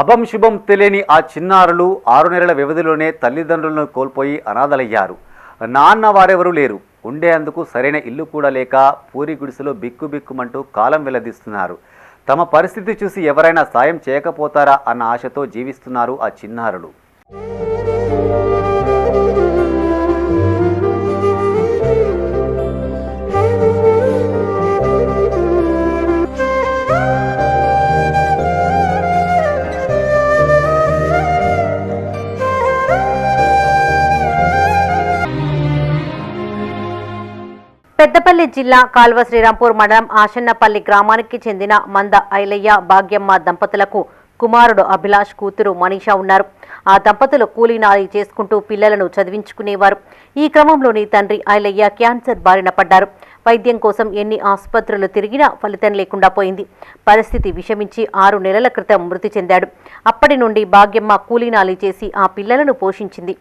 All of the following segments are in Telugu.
అభం శుభం తెలియని ఆ చిన్నారులు ఆరు నెలల వ్యవధిలోనే తల్లిదండ్రులను కోల్పోయి అనాథలయ్యారు. నాన్న వారెవరూ లేరు. ఉండేందుకు సరైన ఇల్లు కూడా లేక పూరి గుడిసెలో బిక్కుబిక్కుమంటూ కాలం వెల్లదీస్తున్నారు తమ పరిస్థితి చూసి ఎవరైనా సాయం చేయకపోతారా అన్న ఆశతో జీవిస్తున్నారు ఆ చిన్నారులు. పెద్దపల్లి జిల్లా కాల్వ శ్రీరాంపూర్ మండలం ఆశన్నపల్లి గ్రామానికి చెందిన మంద ఐలయ్య భాగ్యమ్మ దంపతులకు కుమారుడు అభిలాష్ కూతురు మనీషా ఉన్నారు. ఆ దంపతులు కూలీనాలి చేసుకుంటూ పిల్లలను చదివించుకునేవారు. ఈ క్రమంలోని తండ్రి ఐలయ్య క్యాన్సర్ బారిన పడ్డారు. వైద్యం కోసం ఎన్ని ఆసుపత్రులు తిరిగినా ఫలితం లేకుండా పోయింది. పరిస్థితి విషమించి ఆరు నెలల క్రితం మృతి చెందాడు. అప్పటి నుండి భాగ్యమ్మ కూలీనాలి చేసి ఆ పిల్లలను పోషించింది.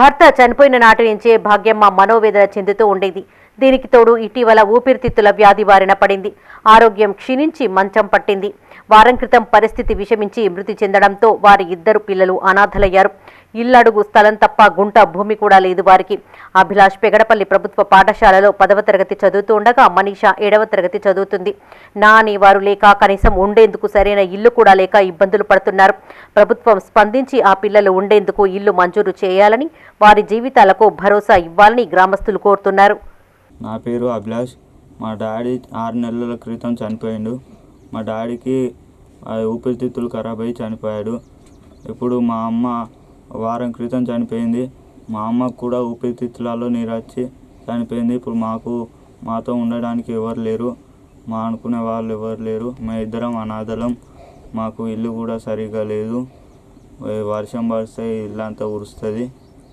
భర్త చనిపోయిన నాటి నుంచే భాగ్యమ్మ మనోవేదన చెందుతూ ఉండేది. దీనికి తోడు ఇటీవల ఊపిరితిత్తుల వ్యాధి బారిన పడింది. ఆరోగ్యం క్షీణించి మంచం పట్టింది. వారం క్రితం పరిస్థితి విషమించి మృతి చెందడంతో వారి ఇద్దరు పిల్లలు అనాథలయ్యారు. ఇల్లడుగు స్థలం తప్ప గుంట భూమి కూడా లేదు వారికి. అభిలాష్ పెగడపల్లి ప్రభుత్వ పాఠశాలలో పదవ తరగతి చదువుతూ ఉండగా మనీషా ఏడవ తరగతి చదువుతుంది. నాని వారు లేక కనీసం ఉండేందుకు సరైన ఇల్లు కూడా లేక ఇబ్బందులు పడుతున్నారు. ప్రభుత్వం స్పందించి ఆ పిల్లలు ఉండేందుకు ఇల్లు మంజూరు చేయాలని వారి జీవితాలకు భరోసా ఇవ్వాలని గ్రామస్తులు కోరుతున్నారు. నా పేరు అభిలాష్. మా డాడీ ఆరు నెలల క్రితం చనిపోయిండు. మా డాడీకి ఊపిరితిత్తులు ఖరాబ్ అయ్యి చనిపోయాడు. ఇప్పుడు మా అమ్మ వారం క్రితం చనిపోయింది. మా అమ్మకు కూడా ఊపిరితిత్తులలో నీరు వచ్చి చనిపోయింది. ఇప్పుడు మాకు మాతో ఉండడానికి ఎవరు లేరు. మా అనుకునే వాళ్ళు ఎవరు లేరు. మా ఇద్దరం అనాథలం. మాకు ఇల్లు కూడా సరిగా లేదు. వర్షం పడితే ఇల్లు అంతా ఉరుస్తుంది.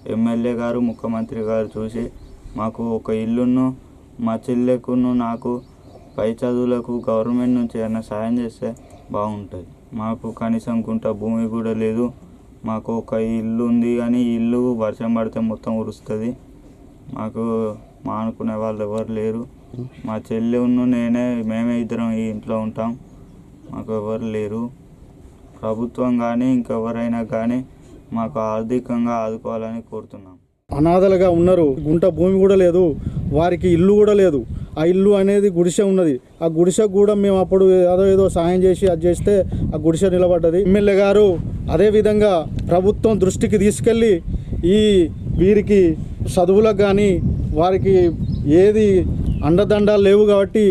ఎమ్మెల్యే గారు ముఖ్యమంత్రి గారు చూసి మాకు ఒక ఇల్లును మా చెల్లెకును నాకు పై చదువులకు గవర్నమెంట్ నుంచి ఏమైనా సాయం చేస్తే బాగుంటుంది. మాకు కనీసం గుంట భూమి కూడా లేదు. మాకు ఒక ఇల్లు ఉంది కానీ ఇల్లు వర్షం పడితే మొత్తం ఉరుస్తుంది. మాకు మా అనుకునే వాళ్ళు ఎవరు లేరు. మా చెల్లి ఉన్న నేనే మేమే ఇద్దరం ఈ ఇంట్లో ఉంటాం. మాకు ఎవరు లేరు. ప్రభుత్వం కానీ ఇంకెవరైనా కానీ మాకు ఆర్థికంగా ఆదుకోవాలని కోరుతున్నాం. అనాథలుగా ఉన్నారు. గుంట భూమి కూడా లేదు. వారికి ఇల్లు కూడా లేదు. ఆ ఇల్లు అనేది గుడిసె ఉన్నది. ఆ గుడిసె కూడా మేము అప్పుడు ఏదో ఏదో సాయం చేసి అది చేస్తే ఆ గుడిసె నిలబడ్డది. ఎమ్మెల్యే గారు అదేవిధంగా ప్రభుత్వం దృష్టికి తీసుకెళ్ళి ఈ వీరికి చదువులకు కానీ వారికి ఏది అండదండాలు లేవు కాబట్టి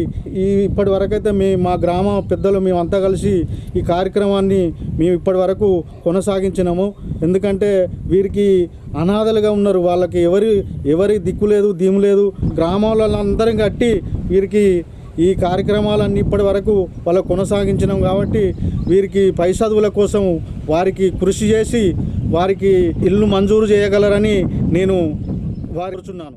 ఈ ఇప్పటి వరకైతే మీ మా గ్రామ పెద్దలు మేమంతా కలిసి ఈ కార్యక్రమాన్ని మేము ఇప్పటి వరకు కొనసాగించినాము. ఎందుకంటే వీరికి అనాథలుగా ఉన్నారు. వాళ్ళకి ఎవరి ఎవరి దిక్కు లేదు దీము లేదు. గ్రామాలలో అందరం కట్టి వీరికి ఈ కార్యక్రమాలన్నీ ఇప్పటి వరకు వాళ్ళు కొనసాగించినాం కాబట్టి వీరికి పై చదువుల కోసం వారికి కృషి చేసి వారికి ఇల్లు మంజూరు చేయగలరని నేను వారుచున్నాను